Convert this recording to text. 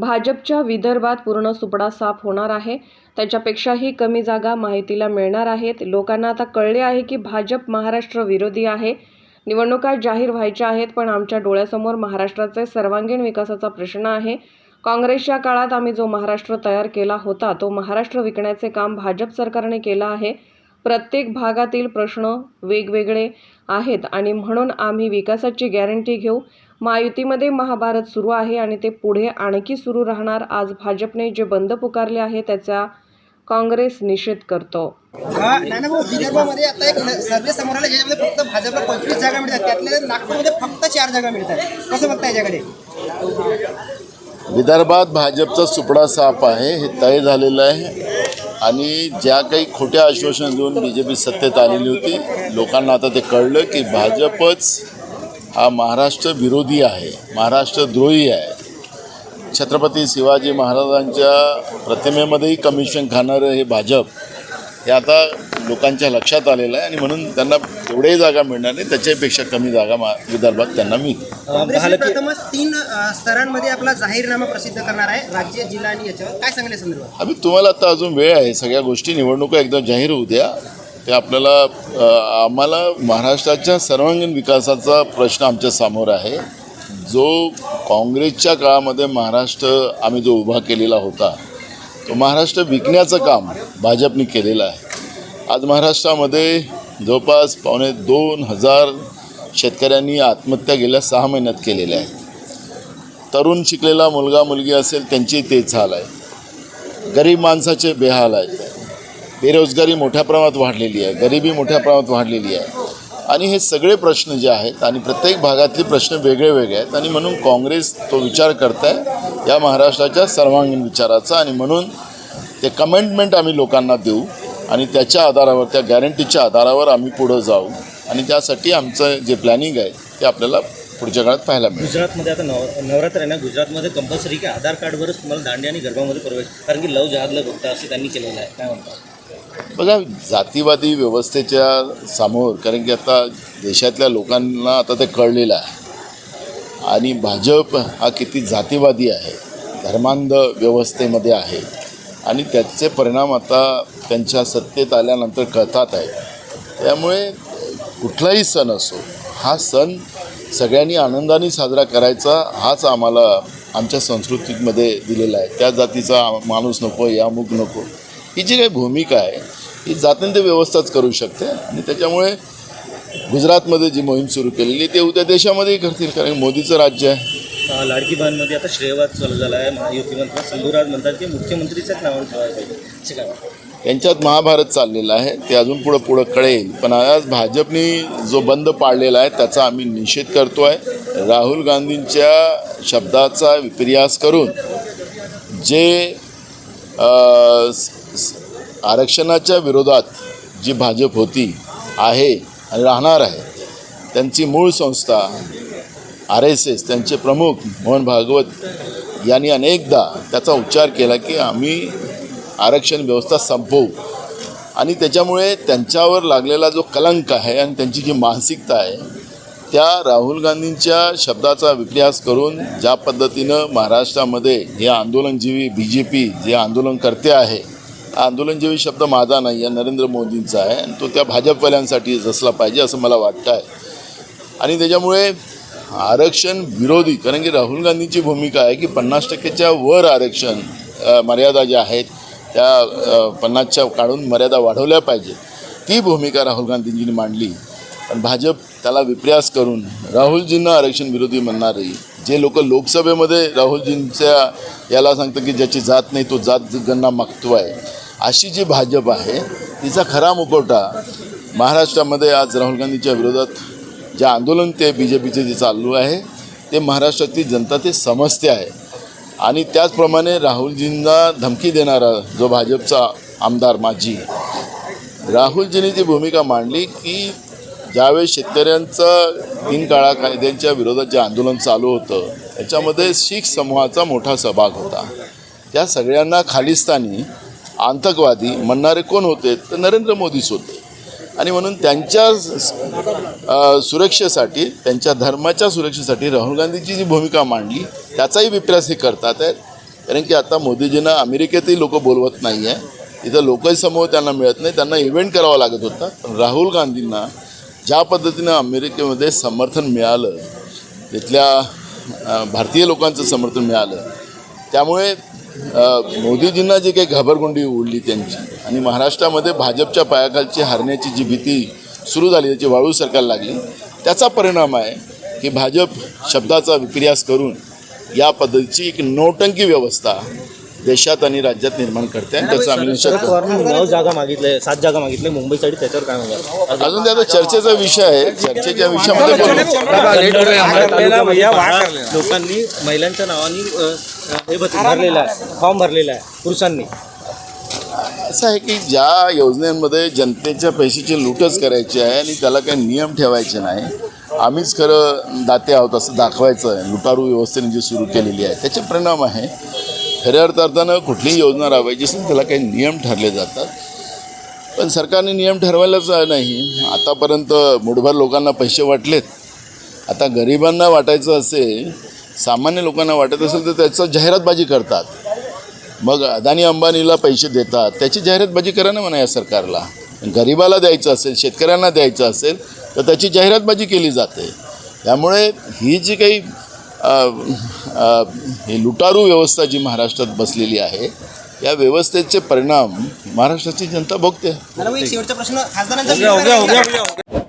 भाजपच्या विदर्भात पूर्ण सुपडा साफ होणार आहे. त्याच्यापेक्षाही कमी जागा माहितीला मिळणार आहेत. लोकांना आता कळले आहे की भाजप महाराष्ट्र विरोधी आहे. निवडणुका जाहीर व्हायच्या आहेत पण आमच्या डोळ्यासमोर महाराष्ट्राचे सर्वांगीण विकासाचा प्रश्न आहे. काँग्रेसच्या काळात आम्ही जो महाराष्ट्र तयार केला होता तो महाराष्ट्र विकण्याचे काम भाजप सरकारने केलं आहे. प्रत्येक भागातील प्रश्न वेगवेगळे आहेत आणि म्हणून आम्ही विकासाची गॅरंटी घेऊ. महायुतीमध्ये महाभारत सुरू आहे आणि ते पुढे आणखी सुरू राहणार. आज भाजपने जे बंद पुकारले आहे त्याचा काँग्रेस निषेध करतो. हा, विदर्भामध्ये आता एक सर्वे समोर आला ज्याच्यामध्ये फक्त भाजपला पंचवीस जागा मिळतात. त्यातल्या नागपूरमध्ये फक्त चार जागा मिळतात. कसं बघता याच्याकडे? विदर्भात भाजपचा सुपडा साप आहे हे तय झालेलं आहे. आणि ज्या काही खोट्या आश्वासन देऊन बी जे पी सत्तेत आलेली होती लोकांना आता ते कळलं की भाजपच हा महाराष्ट्र विरोधी आहे महाराष्ट्र द्रोही आहे. छत्रपती शिवाजी महाराजांच्या प्रतिमेमध्येही कमिशन खाणारं हे भाजप. हे आता लोकांच्या लक्षात आलेलं आहे आणि म्हणून त्यांना एवढ्याही जागा मिळणार नाही त्याच्यापेक्षा कमी जागा मा विदर्भात त्यांना मिळतील प्रथमच तीन स्तरांमध्ये आपला जाहीरनामा प्रसिद्ध करणार आहे राज्य जिल्हा आणि याच्यावर. काय सांगले संदर्भात? आम्ही तुम्हाला आता अजून वेळ आहे सगळ्या गोष्टी निवडणुका एकदम जाहीर होऊ द्या. ते आपल्याला आम्हाला महाराष्ट्राच्या सर्वांगीण विकासाचा प्रश्न आमच्यासमोर आहे. जो काँग्रेसच्या काळामध्ये महाराष्ट्र आम्ही जो उभा केलेला होता महाराष्ट्र विकण्याचं काम भाजपने केलेलं आहे. आज महाराष्ट्रामध्ये जवळपास पावणे दोन हजार शेतकऱ्यांनी आत्महत्या गेल्या सहा महिन्यात केलेल्या आहेत. तरुण शिकलेला मुलगा मुलगी असेल त्यांची तेच हाल आहे. गरीब माणसाचे बेहाल आहेत. बेरोजगारी मोठ्या प्रमाणात वाढलेली आहे. गरिबी मोठ्या प्रमाणात वाढलेली आहे. आणि हे सगळे प्रश्न जे आहेत आणि प्रत्येक भागातले प्रश्न वेगळे वेगळे आहेत आणि म्हणून काँग्रेस तो विचार करत आहे या महाराष्ट्राच्या सर्वांगीण विचाराचा आणि म्हणून ते कमेंटमेंट आम्ही लोकांना देऊ आणि त्याच्या आधारावर त्या गॅरंटीच्या आधारावर आम्ही पुढं जाऊ आणि त्यासाठी आमचं जे प्लॅनिंग आहे ते आपल्याला पुढच्या काळात पाहायला मिळेल. गुजरातमध्ये आता नव नवरात्र आहे ना गुजरातमध्ये कंपल्सरी की आधार कार्डवरच तुम्हाला दांडी आणि गरबामध्ये प्रवेश कारण की लव जहादला बघता असं त्यांनी केलेलं आहे. काय म्हणतात बघा जातीवादी व्यवस्थेच्या समोर कारण की आता देशातल्या लोकांना आता ते कळलेलं आहे. आणि भाजप हा किती जातीवादी आहे धर्मांध व्यवस्थेमध्ये आहे. आणि त्याचे परिणाम आता त्यांच्या सत्तेत आल्यानंतर कळतात आहे. त्यामुळे कुठलाही सण असो हा सण सगळ्यांनी आनंदाने साजरा करायचा हाच आम्हाला आमच्या संस्कृतीमध्ये दिलेला आहे. त्या जातीचा माणूस नको या नको. ही जी काही भूमिका आहे ही जातींत व्यवस्थाच करू शकते. आणि त्याच्यामुळे गुजरातमध्ये जी मोहीम सुरू केलेली ते उद्या देशामध्येही करतील कारण मोदीचं राज्य आहे. लाडकी बहीणमध्ये आता श्रेयवाद चालू झाला आहे. महायुतीमध्ये संधुराज म्हणतात की मुख्यमंत्रीच्याच ठेवायला पाहिजे? त्यांच्यात महाभारत चाललेलं आहे ते अजून पुढं पुढं कळेल. पण आज भाजपने जो बंद पाडलेला आहे त्याचा आम्ही निषेध करतो आहे राहुल गांधींच्या शब्दाचा विपर्यास करून जे आरक्षणाच्या विरोधात जी भाजप होती आहे राहणार आहे. त्यांची मूळ संस्था आर एस एस त्यांचे प्रमुख मोहन भागवत यांनी अनेकदा त्याचा उच्चार केला की आम्ही आरक्षण व्यवस्था संपवू. आणि त्याच्यामुळे त्यांच्यावर लागलेला जो कलंक आहे आणि त्यांची जी मानसिकता आहे त्या राहुल गांधींच्या शब्दाचा विपर्यास करून ज्या पद्धतीनं महाराष्ट्रामध्ये हे आंदोलनजीवी बी जे पी जे आंदोलन करते आहे आंदोलन जेवी शब्द माझा नाही आहे नरेंद्र मोदींचा आहे आणि तो त्या भाजपवाल्यांसाठी असला पाहिजे असं मला वाटतं आहे. आणि त्याच्यामुळे आरक्षण विरोधी कारण की राहुल गांधींची भूमिका आहे की पन्नास टक्क्याच्या वर आरक्षण मर्यादा ज्या आहेत त्या पन्नासच्या काढून मर्यादा वाढवल्या पाहिजे. ती भूमिका राहुल गांधींजींनी मांडली. पण भाजप त्याला विप्रयास करून राहुलजींना आरक्षण विरोधी म्हणणारी जे लोक लोकसभेमध्ये राहुलजींच्या याला सांगतं की ज्याची जात नाही तो जात गणना मागतो आहे. अशी जी भाजप आहे तिचा खरा मुखवटा महाराष्ट्रामध्ये आज राहुल गांधीच्या विरोधात जे आंदोलन ते बी जे पीचे जे चालू आहे ते महाराष्ट्रातील जनता ते समजते आहे. आणि त्याचप्रमाणे राहुलजींना धमकी देणारा जो भाजपचा आमदार माजी राहुलजींनी जी भूमिका मांडली की ज्यावेळेस शेतकऱ्यांचं तीन काळा कायद्यांच्या विरोधात जे आंदोलन चालू होतं त्याच्यामध्ये शीख समूहाचा मोठा सहभाग होता. त्या सगळ्यांना खालिस्तानी आतंकवादी म्हणणारे कोण होते तर नरेंद्र मोदीच होते. आणि म्हणून त्यांच्या सुरक्षेसाठी त्यांच्या धर्माच्या सुरक्षेसाठी राहुल गांधीची जी भूमिका मांडली त्याचाही विप्रास हे करतात आहेत. कारण की आता मोदीजींना अमेरिकेतही लोक बोलवत नाही आहे इथं लोकही समोर त्यांना मिळत नाही. त्यांना इव्हेंट करावा लागत होता. पण राहुल गांधींना ज्या पद्धतीनं अमेरिकेमध्ये समर्थन मिळालं तिथल्या भारतीय लोकांचं समर्थन मिळालं त्यामुळे मोदीजींना जी काही घाबरगुंडी उडली त्यांची आणि महाराष्ट्रामध्ये भाजपच्या पायाखालची हारण्याची जी भीती सुरू झाली त्याची वाळू सरकारला लागली त्याचा परिणाम आहे की भाजप शब्दाचा विपर्यास करून या पद्धतीची एक नौटंकी व्यवस्था देशात आणि राज्यात निर्माण करते आणि त्याचा आम्ही निषेध करतो नऊ जागा मागितले सात जागा मागितले मुंबईसाठी त्याच्यावर काय अजून त्याचा चर्चेचा विषय आहे. चर्चेच्या विषयामध्ये लोकांनी महिलांच्या नावाने हे भर- भरलेलं आहे. फॉर्म भरलेला आहे पुरुषांनी. असं आहे की ज्या योजनेमध्ये जनतेच्या पैशाची लूटच करायची आहे आणि त्याला काही नियम ठेवायचे नाही आम्हीच खरं दाते आहोत असं दाखवायचं आहे. लुटारू व्यवस्थेने जी सुरू केलेली आहे त्याचे परिणाम आहे. खऱ्या अर्थानं कुठलीही योजना राबवायची असेल त्याला काही नियम ठरले जातात. पण सरकारने नियम ठरवायलाच नाही. आतापर्यंत मुठभर लोकांना पैसे वाटलेत. आता गरिबांना वाटायचं असेल सामान्य लोकांना वाटत असेल तर त्याचं जाहिरातबाजी करतात. मग अदानी अंबानीला पैसे देतात. त्याची जाहिरातबाजी करा ना म्हणा या सरकारला. गरिबाला द्यायचं असेल शेतकऱ्यांना द्यायचं असेल तर त्याची जाहिरातबाजी केली जाते. त्यामुळे ही जी काही ही लुटारू व्यवस्था जी महाराष्ट्रात बसलेली आहे या व्यवस्थेचे परिणाम महाराष्ट्राची जनता भोगते एक शेवटचा प्रश्न. खासदारांचा